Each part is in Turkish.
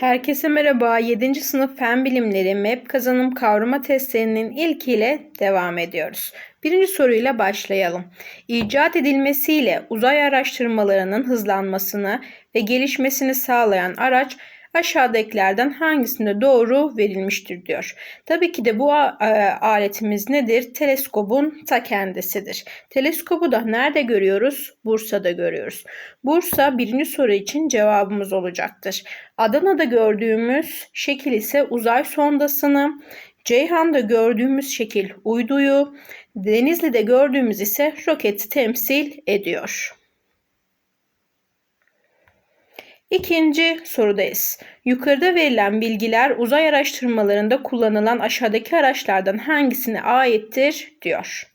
Herkese merhaba. 7. sınıf Fen Bilimleri MEP kazanım kavrama testlerinin ilkiyle devam ediyoruz. Birinci soruyla başlayalım. İcat edilmesiyle uzay araştırmalarının hızlanmasını ve gelişmesini sağlayan araç aşağıdakilerden hangisinde doğru verilmiştir diyor. Tabii ki de bu e, aletimiz nedir? Teleskobun ta kendisidir. Teleskobu da nerede görüyoruz? Bursa'da görüyoruz. Bursa birinci soru için cevabımız olacaktır. Adana'da gördüğümüz şekil ise uzay sondasını, Ceyhan'da gördüğümüz şekil uyduyu, Denizli'de gördüğümüz ise roketi temsil ediyor. İkinci sorudayız. Yukarıda verilen bilgiler uzay araştırmalarında kullanılan aşağıdaki araçlardan hangisine aittir diyor.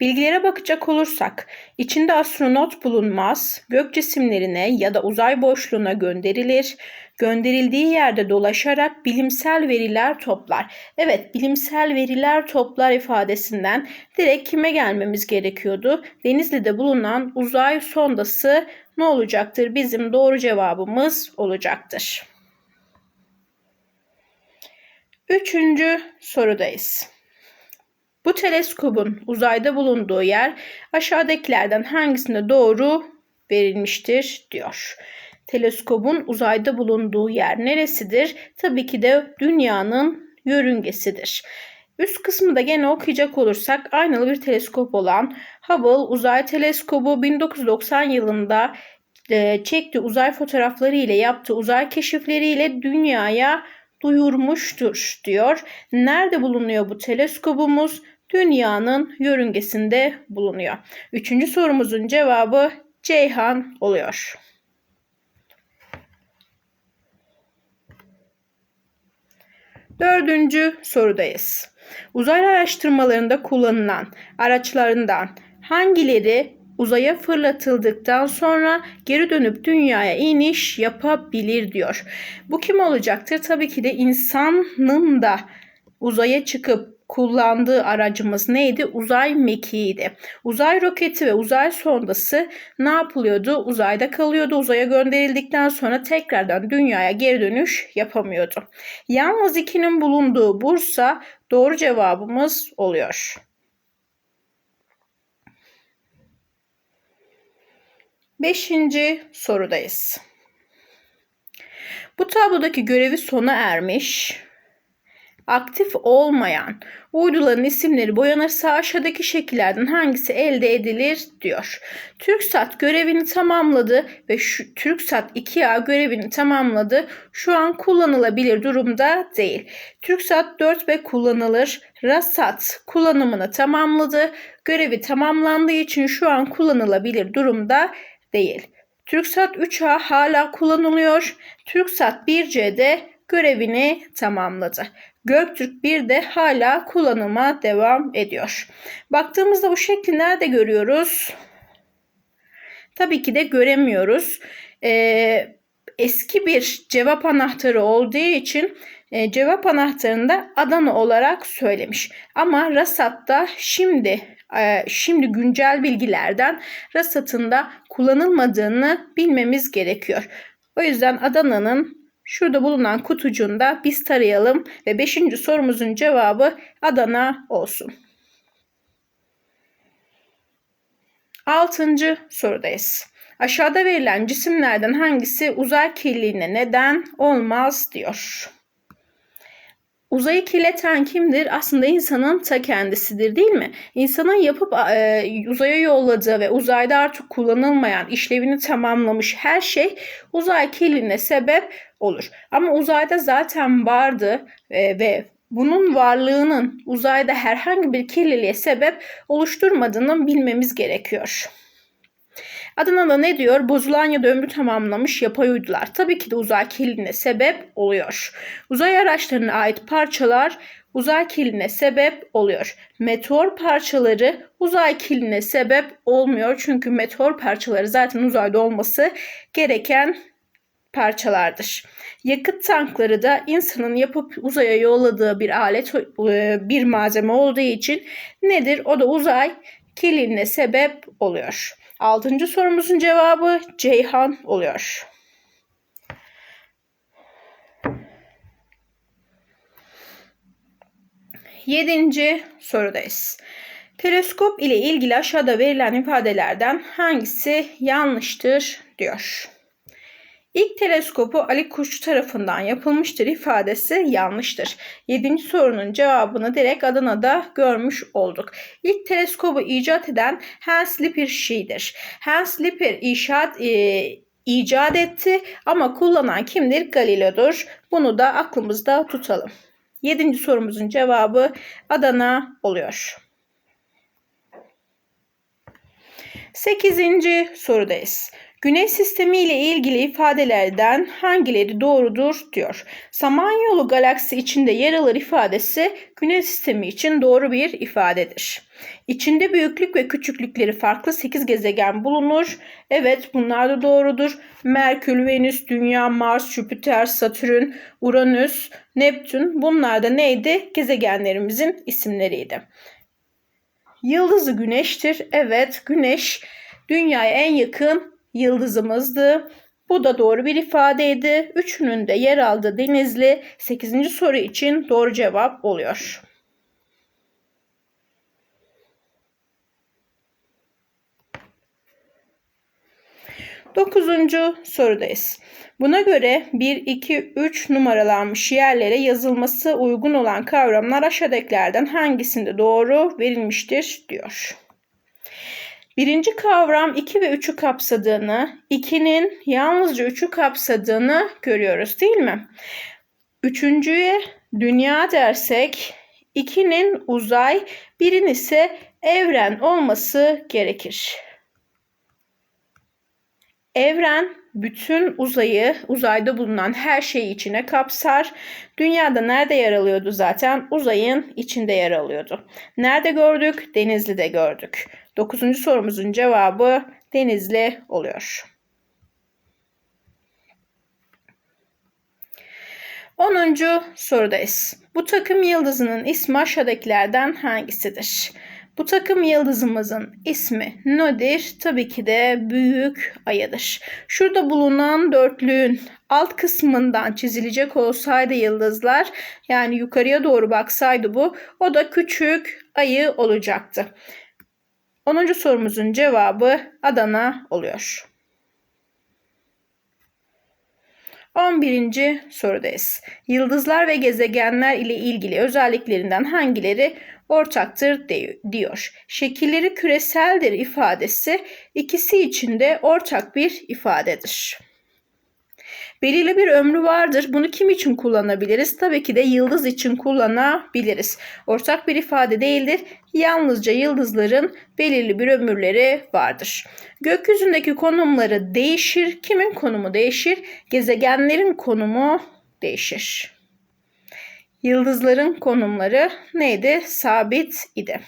Bilgilere bakacak olursak, içinde astronot bulunmaz, gök cisimlerine ya da uzay boşluğuna gönderilir, gönderildiği yerde dolaşarak bilimsel veriler toplar. Evet, bilimsel veriler toplar ifadesinden direkt kime gelmemiz gerekiyordu? Denizli'de bulunan uzay sondası ne olacaktır? Bizim doğru cevabımız olacaktır. Üçüncü sorudayız. Bu teleskobun uzayda bulunduğu yer aşağıdakilerden hangisinde doğru verilmiştir diyor. Teleskobun uzayda bulunduğu yer neresidir? Tabii ki de dünyanın yörüngesidir. Üst kısmı da gene okuyacak olursak aynalı bir teleskop olan Hubble Uzay Teleskobu 1990 yılında e, çektiği uzay fotoğrafları ile yaptığı uzay keşifleriyle dünyaya duyurmuştur diyor. Nerede bulunuyor bu teleskobumuz? Dünyanın yörüngesinde bulunuyor. Üçüncü sorumuzun cevabı Ceyhan oluyor. Dördüncü sorudayız. Uzay araştırmalarında kullanılan araçlarından hangileri uzaya fırlatıldıktan sonra geri dönüp dünyaya iniş yapabilir diyor. Bu kim olacaktır? Tabii ki de insanın da uzaya çıkıp kullandığı aracımız neydi? Uzay mekiğiydi. Uzay roketi ve uzay sondası ne yapılıyordu? Uzayda kalıyordu. Uzaya gönderildikten sonra tekrardan dünyaya geri dönüş yapamıyordu. Yalnız ikinin bulunduğu Bursa doğru cevabımız oluyor. Beşinci sorudayız. Bu tablodaki görevi sona ermiş, aktif olmayan uyduların isimleri boyanırsa aşağıdaki şekillerden hangisi elde edilir diyor. TürkSat görevini tamamladı ve şu TürkSat 2A görevini tamamladı. Şu an kullanılabilir durumda değil. TürkSat 4B kullanılır. Rasat kullanımını tamamladı. Görevi tamamlandığı için şu an kullanılabilir durumda değil. TürkSat 3A hala kullanılıyor. TürkSat 1C de görevini tamamladı. Göktürk 1 de hala kullanıma devam ediyor. Baktığımızda bu şekli nerede görüyoruz? Tabii ki de göremiyoruz. Ee, eski bir cevap anahtarı olduğu için e, cevap anahtarında Adana olarak söylemiş. Ama Rasat'ta şimdi e, şimdi güncel bilgilerden Rasat'ın da kullanılmadığını bilmemiz gerekiyor. O yüzden Adana'nın şurada bulunan kutucuğunda biz tarayalım ve 5. sorumuzun cevabı Adana olsun. 6. sorudayız. Aşağıda verilen cisimlerden hangisi uzay kirliliğine neden olmaz diyor. Uzayı kirleten kimdir? Aslında insanın ta kendisidir değil mi? İnsanın yapıp e, uzaya yolladığı ve uzayda artık kullanılmayan işlevini tamamlamış her şey uzay kirliliğine sebep olur. Ama uzayda zaten vardı e, ve bunun varlığının uzayda herhangi bir kirliliğe sebep oluşturmadığını bilmemiz gerekiyor. Adana'da ne diyor? Bozulan ya da ömrü tamamlamış yapay uydular. Tabii ki de uzay kirliliğine sebep oluyor. Uzay araçlarına ait parçalar uzay kirliliğine sebep oluyor. Meteor parçaları uzay kirliliğine sebep olmuyor. Çünkü meteor parçaları zaten uzayda olması gereken parçalardır. Yakıt tankları da insanın yapıp uzaya yolladığı bir alet, bir malzeme olduğu için nedir? O da uzay kirliliğine sebep oluyor. Altıncı sorumuzun cevabı Ceyhan oluyor. Yedinci sorudayız. Teleskop ile ilgili aşağıda verilen ifadelerden hangisi yanlıştır diyor. İlk teleskopu Ali Kuşçu tarafından yapılmıştır ifadesi yanlıştır. Yedinci sorunun cevabını direkt Adana'da görmüş olduk. İlk teleskobu icat eden Hans Lippershey'dir. Hans Lipper inşaat e, icat etti ama kullanan kimdir? Galileo'dur. Bunu da aklımızda tutalım. Yedinci sorumuzun cevabı Adana oluyor. Sekizinci sorudayız. Güneş sistemi ile ilgili ifadelerden hangileri doğrudur diyor. Samanyolu galaksi içinde yer alır ifadesi Güneş sistemi için doğru bir ifadedir. İçinde büyüklük ve küçüklükleri farklı 8 gezegen bulunur. Evet bunlar da doğrudur. Merkür, Venüs, Dünya, Mars, Jüpiter, Satürn, Uranüs, Neptün bunlar da neydi? Gezegenlerimizin isimleriydi. Yıldızı güneştir. Evet güneş dünyaya en yakın yıldızımızdı. Bu da doğru bir ifadeydi. Üçünün de yer aldığı Denizli 8. soru için doğru cevap oluyor. Dokuzuncu sorudayız. Buna göre 1, 2, 3 numaralanmış yerlere yazılması uygun olan kavramlar aşağıdakilerden hangisinde doğru verilmiştir diyor. Birinci kavram 2 ve 3'ü kapsadığını, 2'nin yalnızca 3'ü kapsadığını görüyoruz değil mi? Üçüncüye dünya dersek 2'nin uzay, birin ise evren olması gerekir. Evren bütün uzayı, uzayda bulunan her şeyi içine kapsar. Dünyada nerede yer alıyordu zaten? Uzayın içinde yer alıyordu. Nerede gördük? Denizli'de gördük. Dokuzuncu sorumuzun cevabı Denizli oluyor. Onuncu sorudayız. Bu takım yıldızının ismi aşağıdakilerden hangisidir? Bu takım yıldızımızın ismi nedir? Tabii ki de büyük ayıdır. Şurada bulunan dörtlüğün alt kısmından çizilecek olsaydı yıldızlar yani yukarıya doğru baksaydı bu o da küçük ayı olacaktı. 10. sorumuzun cevabı Adana oluyor. 11. sorudayız. Yıldızlar ve gezegenler ile ilgili özelliklerinden hangileri ortaktır diyor. Şekilleri küreseldir ifadesi ikisi için de ortak bir ifadedir. Belirli bir ömrü vardır. Bunu kim için kullanabiliriz? Tabii ki de yıldız için kullanabiliriz. Ortak bir ifade değildir. Yalnızca yıldızların belirli bir ömürleri vardır. Gökyüzündeki konumları değişir. Kimin konumu değişir? Gezegenlerin konumu değişir. Yıldızların konumları neydi? Sabit idi.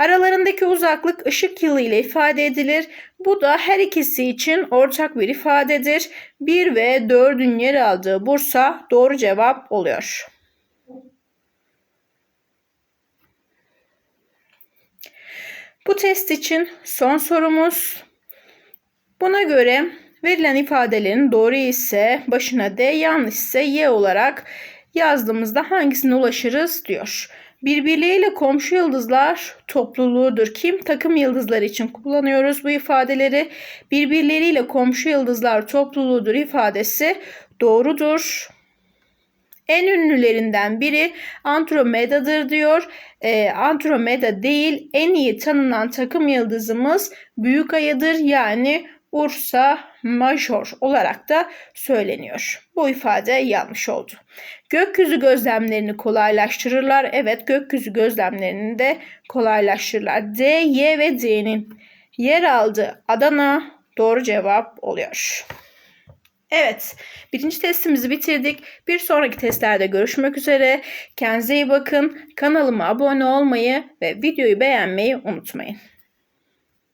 Aralarındaki uzaklık ışık yılı ile ifade edilir. Bu da her ikisi için ortak bir ifadedir. 1 ve 4'ün yer aldığı Bursa doğru cevap oluyor. Bu test için son sorumuz. Buna göre verilen ifadelerin doğru ise başına D, yanlış ise Y olarak yazdığımızda hangisine ulaşırız diyor. Birbirleriyle komşu yıldızlar topluluğudur. Kim? Takım yıldızları için kullanıyoruz bu ifadeleri. Birbirleriyle komşu yıldızlar topluluğudur ifadesi doğrudur. En ünlülerinden biri Andromeda'dır diyor. Ee, Andromeda değil en iyi tanınan takım yıldızımız Büyük Ayı'dır yani Ursa Major olarak da söyleniyor. Bu ifade yanlış oldu. Gökyüzü gözlemlerini kolaylaştırırlar. Evet gökyüzü gözlemlerini de kolaylaştırırlar. D, Y ve D'nin yer aldığı Adana doğru cevap oluyor. Evet, birinci testimizi bitirdik. Bir sonraki testlerde görüşmek üzere. Kendinize iyi bakın. Kanalıma abone olmayı ve videoyu beğenmeyi unutmayın.